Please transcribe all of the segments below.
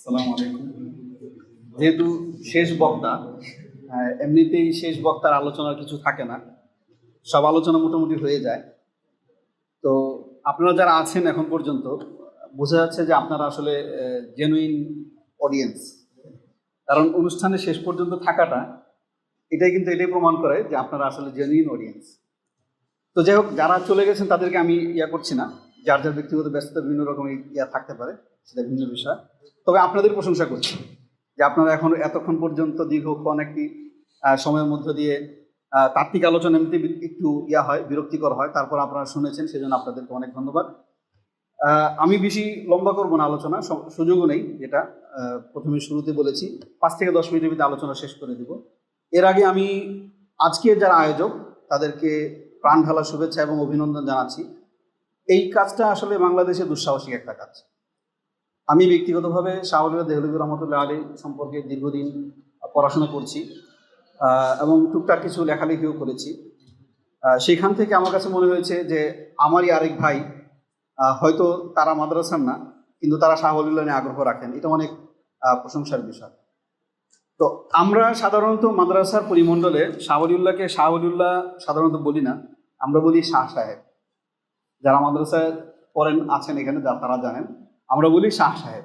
আসসালামু আলাইকুম। যেহেতু শেষ বক্তা এমনিতেই শেষ বক্তার আলোচনার কিছু থাকে না। সব আলোচনা মোটামুটি হয়ে যায়। তো আপনারা যারা আছেন এখন পর্যন্ত বোঝা যাচ্ছে যে আপনারা আসলে জেনুইন অডিয়েন্স কারণ অনুষ্ঠানে শেষ পর্যন্ত থাকাটা এটাই কিন্তু এটাই প্রমাণ করে যে আপনারা আসলে জেনুইন অডিয়েন্স তো যাই হোক যারা চলে গেছেন তাদেরকে আমি ইয়া করছি না। যার যার ব্যক্তিগত ব্যস্ততা বিভিন্ন রকমের ইয়া থাকতে পারে। সেটা ভিন্ন বিষয়। তবে আপনাদের প্রশংসা করছি যে আপনারা এখন এতক্ষণ পর্যন্ত দীর্ঘক্ষণ একটি সময়ের মধ্য দিয়ে তাত্ত্বিক আলোচনা এমনিতে একটু ইয়া হয়, বিরক্তিকর হয়। তারপর আপনারা শুনেছেন, সেজন্য আপনাদেরকে অনেক ধন্যবাদ। আমি বেশি লম্বা করব না আলোচনা সুযোগও নেই যেটা প্রথমে শুরুতে বলেছি। পাঁচ থেকে দশ মিনিটের ভিতরে আলোচনা শেষ করে দিব। এর আগে আমি আজকের যারা আয়োজক, তাদেরকে প্রাণ ঢালা শুভেচ্ছা এবং অভিনন্দন জানাচ্ছি। এই কাজটা আসলে বাংলাদেশে দুঃসাহসিক একটা কাজ। আমি ব্যক্তিগতভাবে শাহুল্লাহ দেহলবী রহমতুল্লাহ আলী সম্পর্কে দীর্ঘদিন পড়াশোনা করছি এবং টুকটাক কিছু লেখালেখিও করেছি। সেখান থেকে আমার কাছে মনে হয়েছে যে আমারই আরেক ভাই হয়তো তারা মাদ্রাসার না, কিন্তু তারা শাহুল্লাহ নিয়ে আগ্রহ রাখেন। এটা অনেক প্রশংসার বিষয়। তো আমরা সাধারণত মাদ্রাসার পরিমণ্ডলে শাহলিউল্লাহকে শাহলিউল্লাহ সাধারণত বলি না, আমরা বলি শাহ সাহেব। যারা মাদ্রাসায় পড়েন, আছেন এখানে তারা জানেন। আমরা বলি শাহ সাহেব।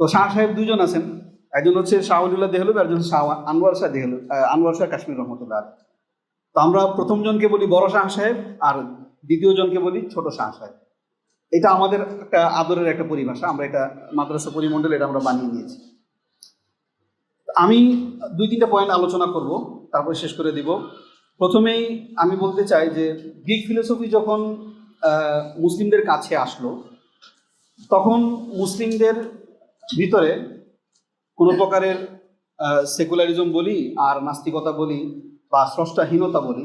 তো শাহ সাহেব দুজন আছেন। একজন হচ্ছে শাহুল্লাহ দেহলুব একজন শাহ আনোয়ার শাহ দেহলুব আনোয়ার শাহ কাশ্মীর রহমতুল্লাহ তো আমরা প্রথম জনকে বলি বড় শাহ সাহেব, আর দ্বিতীয় জনকে বলি ছোট শাহ সাহেব। এটা আমাদের একটা আদরের একটা পরিভাষা, আমরা এটা মাদ্রাসা পরিমণ্ডলে এটা আমরা বানিয়ে নিয়েছি। আমি দুই তিনটা পয়েন্ট আলোচনা করব, তারপর শেষ করে দিব। প্রথমেই আমি বলতে চাই যে গ্রিক ফিলোসফি যখন মুসলিমদের কাছে আসলো তখন মুসলিমদের ভিতরে কোনো প্রকারের সেকুলারিজম বলি আর নাস্তিকতা বলি বা স্রষ্টাহীনতা বলি,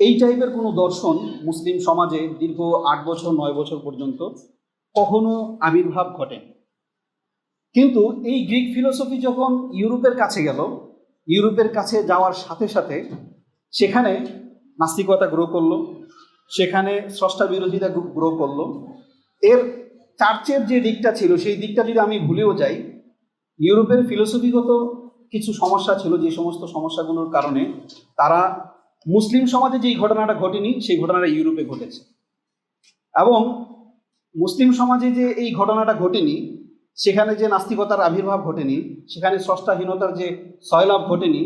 এই টাইপের কোনো দর্শন মুসলিম সমাজে দীর্ঘ আট বছর, নয় বছর পর্যন্ত কখনো আবির্ভাব ঘটেনি কিন্তু এই গ্রিক ফিলোসফি যখন ইউরোপের কাছে গেল, ইউরোপের কাছে যাওয়ার সাথে সাথে সেখানে নাস্তিকতা গ্রো করল, সেখানে স্রষ্টা বিরোধিতা গ্রো করল। এর চার্চের যে দিকটা ছিল, সেই দিকটা যদি আমি ভুলেও যাই, ইউরোপের ফিলোসফিগত কিছু সমস্যা ছিল, যে সমস্ত সমস্যাগুলোর কারণে তারা মুসলিম সমাজে যেই ঘটনাটা ঘটেনি, সেই ঘটনাটা ইউরোপে ঘটেছে। এবং মুসলিম সমাজে যে এই ঘটনাটা ঘটেনি, সেখানে যে নাস্তিকতার আবির্ভাব ঘটেনি, সেখানে স্রষ্টাহীনতার যে সয়লাভ ঘটেনি,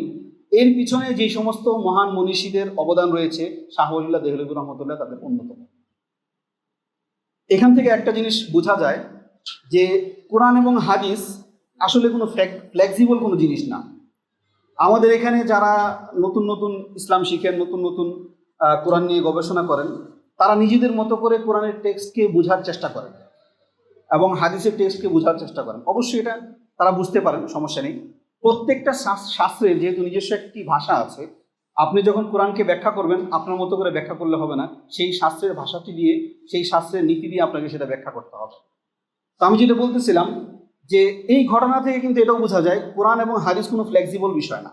এর পিছনে যে সমস্ত মহান মনীষীদের অবদান রয়েছে শাহুল্লাহ দেহলবুর রহমতুল্লাহ তাদের অন্যতম। এখান থেকে একটা জিনিস বোঝা যায় যে কোরআন এবং হাদিস আসলে কোনো ফ্লেক্সিবল কোনো জিনিস না। আমাদের এখানে যারা নতুন নতুন ইসলাম শিখেন, নতুন নতুন কোরআন নিয়ে গবেষণা করেন, তারা নিজেদের মতো করে কোরআনের টেক্সটকে বোঝার চেষ্টা করেন এবং হাদিসের টেক্সটকে বোঝার চেষ্টা করেন। অবশ্যই এটা তারা বুঝতে পারেন, সমস্যা নেই। প্রত্যেকটা শাস- শাস্ত্রের যেহেতু নিজস্ব একটি ভাষা আছে আপনি যখন কোরআনকে ব্যাখ্যা করবেন, আপনার মতো করে ব্যাখ্যা করলে হবে না। সেই শাস্ত্রের ভাষাটি দিয়ে, সেই শাস্ত্রের নীতি দিয়ে আপনাকে সেটা ব্যাখ্যা করতে হবে। তো আমি যেটা বলতেছিলাম যে, এই ঘটনা থেকে কিন্তু এটাও বোঝা যায়, কোরআন এবং হাদিস কোনো ফ্লেক্সিবল বিষয় না।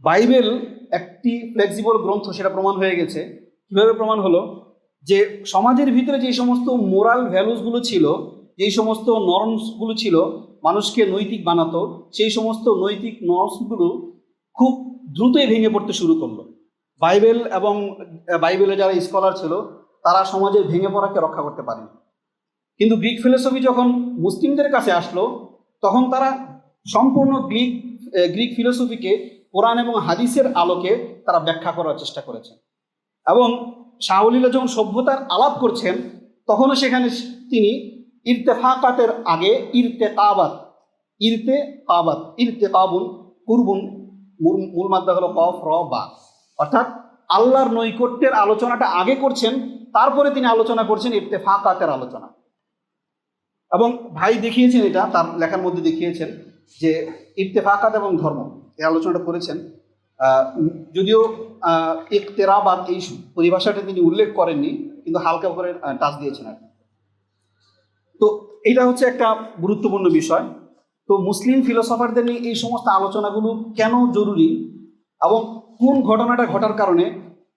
বাইবেল একটি ফ্লেক্সিবল গ্রন্থ, সেটা প্রমাণ হয়ে গেছে। কীভাবে প্রমাণ হলো? যে, সমাজের ভিতরে যে সমস্ত মোরাল ভ্যালুসগুলো ছিল যেই সমস্ত নর্মসগুলো ছিল, মানুষকে নৈতিক বানাতো, সেই সমস্ত নৈতিক নর্মসগুলো খুব দ্রুতই ভেঙে পড়তে শুরু করল। বাইবেল এবং বাইবেলে যারা স্কলার ছিল, তারা সমাজের ভেঙে পড়াকে রক্ষা করতে পারেনি। কিন্তু গ্রিক ফিলোসফি যখন মুসলিমদের কাছে আসলো, তখন তারা সম্পূর্ণ গ্রিক গ্রিক ফিলোসফিকে, কোরআন এবং হাদিসের আলোকে তারা ব্যাখ্যা করার চেষ্টা করেছেন এবং শাহলিলা যখন সভ্যতার আলাপ করছেন, তখনও সেখানে তিনি ইরতেফাকাতের আগে ইরতে কাবাত ইরতে কাবাত ইরতে কাবুন কুরবুন মূল- মূল হলো কফ, র, বা। অর্থাৎ আল্লাহর নৈকট্যের আলোচনাটা আগে করছেন, তারপরে তিনি আলোচনা করছেন ইফতে ইরতেফাকাতের আলোচনা। এবং ভাই দেখিয়েছেন এটা, তার লেখার মধ্যে দেখিয়েছেন যে ইত্তেফাকাত এবং ধর্ম, এই আলোচনাটা করেছেন। যদিও ইকতেরাবাদ এই পরিভাষাটা তিনি উল্লেখ করেননি, কিন্তু হালকা করে টাচ দিয়েছেন আর। তো এটা হচ্ছে একটা গুরুত্বপূর্ণ বিষয়। তো মুসলিম ফিলোসফারদের নিয়ে এই সমস্ত আলোচনাগুলো কেন জরুরি এবং কোন ঘটনাটা ঘটার কারণে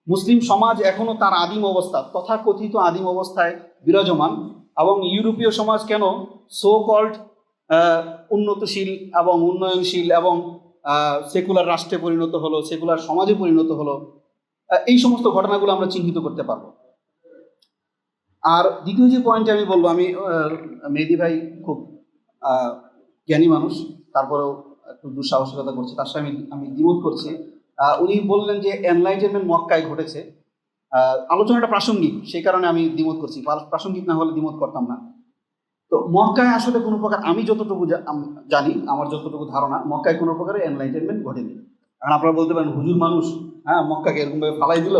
মুসলিম সমাজ এখনও তার আদিম অবস্থা তথা তথাকথিত আদিম অবস্থায় বিরাজমান এবং ইউরোপীয় সমাজ কেন সো কল্ড উন্নতশীল এবং উন্নয়নশীল এবং সেকুলার রাষ্ট্রে পরিণত হলো সেকুলার সমাজে পরিণত হলো এই সমস্ত ঘটনাগুলো আমরা চিহ্নিত করতে পারব। আর দ্বিতীয় যে পয়েন্টে আমি বলব, আমি মেহেদি ভাই খুব জ্ঞানী মানুষ, তারপরেও একটু দুঃসাহসিকতা করছে, তার সাথে আমি আমি দ্বিমত করছি। উনি বললেন যে এনলাইটেনমেন্ট মক্কায় ঘটেছে। আলোচনাটা প্রাসঙ্গিক, সেই কারণে আমি দ্বিমত করছি। প্রাসঙ্গিক না হলে দ্বিমত করতাম না। তো মক্কায় আসলে কোনো প্রকার, আমি যতটুকু জানি, আমার যতটুকু ধারণা, মক্কায় কোনো প্রকারের এনলাইটেনমেন্ট ঘটেনি। কারণ আপনারা বলতে পারেন, হুজুর মানুষ হ্যাঁ মক্কাকে এরকমভাবে ফালাই দিল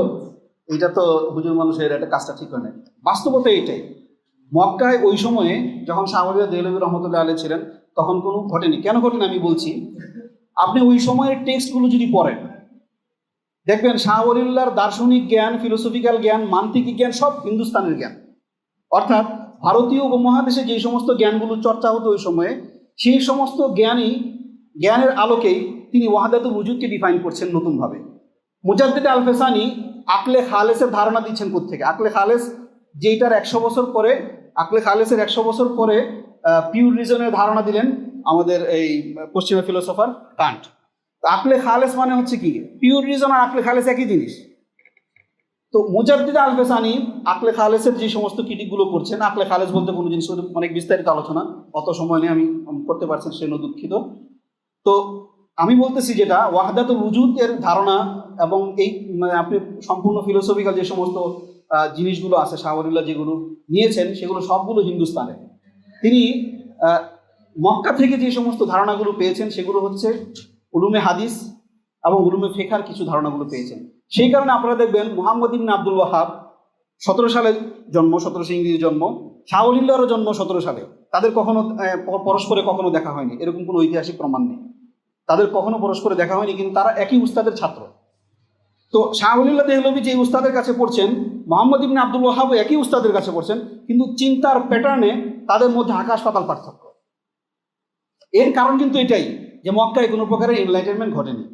এটা তো হুজুর মানুষের একটা কাজটা ঠিক হয় না বাস্তবতা এটাই মক্কায় ওই সময়ে যখন শাহরিয়া দেহলবী রহমতুল্লাহ আলী ছিলেন তখন কোনো ঘটেনি। কেন ঘটেনি আমি বলছি, আপনি ওই সময়ের টেক্সটগুলো যদি পড়েন, দেখবেন শাহরিউল্লাহর দার্শনিক জ্ঞান ফিলোসফিক্যাল জ্ঞান, মান্তিক জ্ঞান সব হিন্দুস্তানের জ্ঞান। অর্থাৎ ভারতীয় উপমহাদেশে যে সমস্ত জ্ঞানগুলো চর্চা হতো ওই সময়ে, সেই সমস্ত জ্ঞানই, জ্ঞানের আলোকেই তিনি ওয়াহাদাতুল উজুদকে ডিফাইন করছেন নতুনভাবে। মুজাদ্দিদ আল ফেসানি আকলে খালেসের ধারণা দিচ্ছেন থেকে আকলে খালেস যেটার একশো বছর পরে, আকলে খালেসের একশো বছর পরে পিউর রিজনের ধারণা দিলেন আমাদের এই পশ্চিমা ফিলোসফার কান্ট। আকলে খালেস মানে হচ্ছে কি? পিউর রিজন আর আকলে খালেস একই জিনিস। তো মুজাদ্দিদ আল ফেসানি আকলে খালেসের যে সমস্ত ক্রিটিকগুলো করছেন আকলে খালেস বলতে কোনো জিনিস অনেক বিস্তারিত আলোচনা। অত সময় নিয়ে আমি করতে পারছেন সেজন্য দুঃখিত। তো আমি বলতেছি যেটা, ওয়াহদাতুল উজুদ এর ধারণা এবং এই মানে আপনি সম্পূর্ণ ফিলোসফিক্যাল যে সমস্ত জিনিসগুলো আছে শাহরুল্লাহ যেগুলো নিয়েছেন, সেগুলো সবগুলো হিন্দুস্তানে তিনি মক্কা থেকে যে সমস্ত ধারণাগুলো পেয়েছেন, সেগুলো হচ্ছে উলুমে হাদিস এবং উলুমে ফেখার কিছু ধারণাগুলো পেয়েছেন। সেই কারণে আপনারা দেখবেন মোহাম্মদ ইবনে আব্দুল ওয়াহাব সতেরো সালে জন্ম, সতেরোশো ইংরেজি জন্ম শাহলিল্লারও জন্ম সতেরো সালে। তাদের কখনো পরস্পরে কখনো দেখা হয়নি। এরকম কোনো ঐতিহাসিক প্রমাণ নেই। তাদের কখনো পরস্পরে দেখা হয়নি, কিন্তু তারা একই উস্তাদের ছাত্র। তো শাহলিল্লাহ দেহলবি যে উস্তাদের কাছে পড়ছেন, মোহাম্মদ ইবনে আব্দুল ওয়াহাবও একই উস্তাদের কাছে পড়ছেন, কিন্তু চিন্তার প্যাটার্নে তাদের মধ্যে আকাশ পাতাল পার্থক্য। এর কারণ কিন্তু এটাই যে মক্কায় কোনো প্রকারের এনলাইটেনমেন্ট ঘটেনি।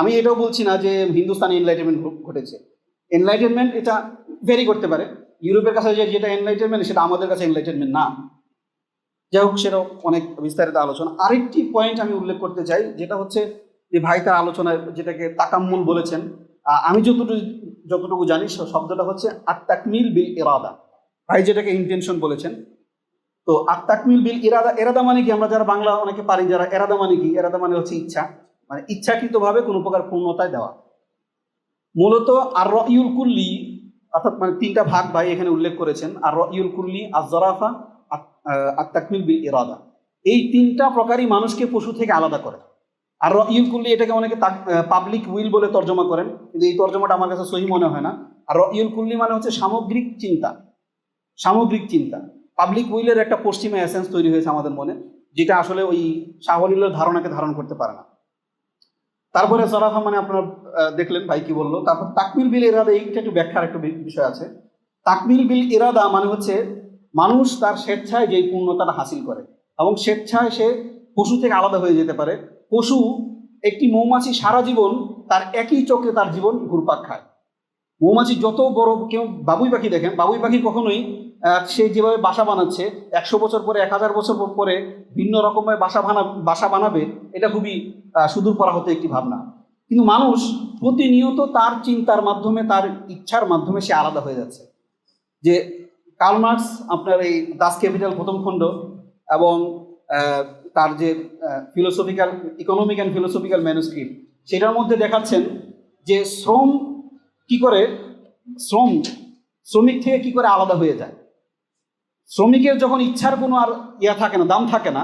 আমি এটাও বলছি না যে হিন্দুস্তানে এনলাইটেনমেন্ট ঘটেছে। এনলাইটেনমেন্ট এটা ভেরি করতে পারে। ইউরোপের কাছে যে যেটা এনলাইটেনমেন্ট সেটা আমাদের কাছে এনলাইটেনমেন্ট না। যাই হোক, সেটাও অনেক বিস্তারিত আলোচনা। আরেকটি পয়েন্ট আমি উল্লেখ করতে চাই, যেটা হচ্ছে যে ভাই তার আলোচনায় যেটাকে তাকাম্মুল বলেছেন। আমি যতটুকু যতটুকু জানি শব্দটা হচ্ছে আত্মাকমিল বিল ইরাদা। ভাই যেটাকে ইন্টেনশন বলেছেন। তো আত্মাকমিল বিল ইরাদা, এরাদা মানে কি? আমরা যারা বাংলা অনেকে পারি, যারা এরাদা মানে কি? এরাদা মানে হচ্ছে ইচ্ছা। মানে ইচ্ছাকৃতভাবে কোনো প্রকার পূর্ণতায় দেওয়া। মূলত আর রইউল কুল্লি, অর্থাৎ মানে তিনটা ভাগ ভাই এখানে উল্লেখ করেছেন। আর রইউল কুল্লি আর জরাফা আত্মাকমিল বিল ইরাদা। এই তিনটা প্রকারই মানুষকে পশু থেকে আলাদা করে। আর রইউল কুল্লি এটাকে অনেকে পাবলিক উইল বলে তর্জমা করেন। কিন্তু এই তর্জমাটা আমার কাছে সহি মনে হয় না। আর রইউল কুল্লি মানে হচ্ছে সামগ্রিক চিন্তা। সামগ্রিক চিন্তা। পাবলিক উইলের একটা পশ্চিমা এসেন্স তৈরি হয়েছে আমাদের মনে, যেটা আসলে ওই সাহলিলের ধারণাকে ধারণ করতে পারে না। তারপরে সরাফা মানে আপনার দেখলেন ভাই কি বলল, তারপর তাকমিল বিল ইরাদা এইটা একটু ব্যাখ্যার একটা বিষয় আছে। তাকমিল বিল এরাদা মানে হচ্ছে মানুষ তার স্বেচ্ছায় যেই পূর্ণতাটা হাসিল করে, এবং স্বেচ্ছায় সে পশু থেকে আলাদা হয়ে যেতে পারে। পশু একটি মৌমাছি সারা জীবন তার একই চোখে তার জীবন ঘুরপাক খায়। মৌমাছি যত বড় কেউ বাবুই পাখি দেখেন, বাবুই পাখি কখনোই সে যেভাবে বাসা বানাচ্ছে, একশো বছর পরে, এক হাজার বছর পরে ভিন্ন রকমের বাসা বানা, বাসা বানাবে, এটা খুবই সুদূর পরা হতে একটি ভাবনা। কিন্তু মানুষ প্রতিনিয়ত তার চিন্তার মাধ্যমে, তার ইচ্ছার মাধ্যমে সে আলাদা হয়ে যাচ্ছে। যে কার্ল মার্কস আপনার এই দাস ক্যাপিটাল প্রথম খণ্ড এবং তার যে philosophical economic and philosophical manuscript সেটার মধ্যে দেখাচ্ছেন যে শ্রম কি করে? শ্রম, শ্রমিক থেকে কি করে আলাদা হয়ে যায়? শ্রমিকের যখন ইচ্ছার কোনো আর ইয়া থাকে না, দাম থাকে না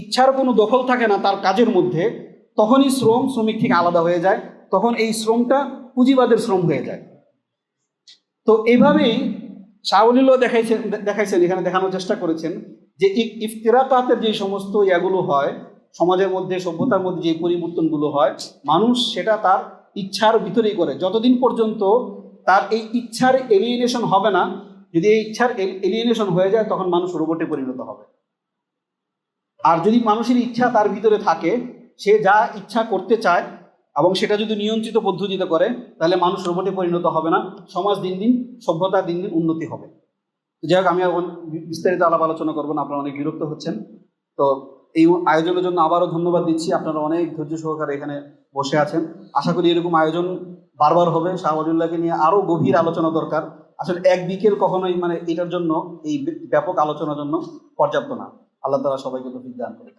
ইচ্ছার কোনো দখল থাকে না তার কাজের মধ্যে, তখনই শ্রম শ্রমিক থেকে আলাদা হয়ে যায়, তখন এই শ্রমটা পুঁজিবাদের শ্রম হয়ে যায়। তো এইভাবেই শাহলিলও দেখাইছেন দেখাইছেন, এখানে দেখানোর চেষ্টা করেছেন যে ইফতিরাকাতের যে সমস্ত ইয়াগুলো হয়, সমাজের মধ্যে, সভ্যতার মধ্যে যে পরিবর্তনগুলো হয়, মানুষ সেটা তার ইচ্ছার ভিতরেই করে। যতদিন পর্যন্ত তার এই ইচ্ছার এলিয়েনেশন হবে না, যদি এই ইচ্ছার এলিয়েনেশন হয়ে যায়, তখন মানুষ রোবটে পরিণত হবে। আর যদি মানুষের ইচ্ছা তার ভিতরে থাকে, সে যা ইচ্ছা করতে চায় এবং সেটা যদি নিয়ন্ত্রিত পদ্ধতিতে করে, তাহলে মানুষ রোবটে পরিণত হবে না। সমাজ দিন দিন, সভ্যতা দিন দিন উন্নতি হবে। যাই হোক, আমি বিস্তারিত আলাপ আলোচনা করব না, আপনারা অনেক বিরক্ত হচ্ছেন। তো এই আয়োজনের জন্য আবারও ধন্যবাদ দিচ্ছি। আপনারা অনেক ধৈর্য সহকারে এখানে বসে আছেন। আশা করি এরকম আয়োজন বারবার হবে। শাহওয়ালিউল্লাহকে নিয়ে আরও গভীর আলোচনা দরকার। আসলে এক বিকেল কখনোই মানে এটার জন্য, এই ব্যাপক আলোচনার জন্য পর্যাপ্ত না। আল্লাহ তালা সবাইকে তো বিজ্ঞান করে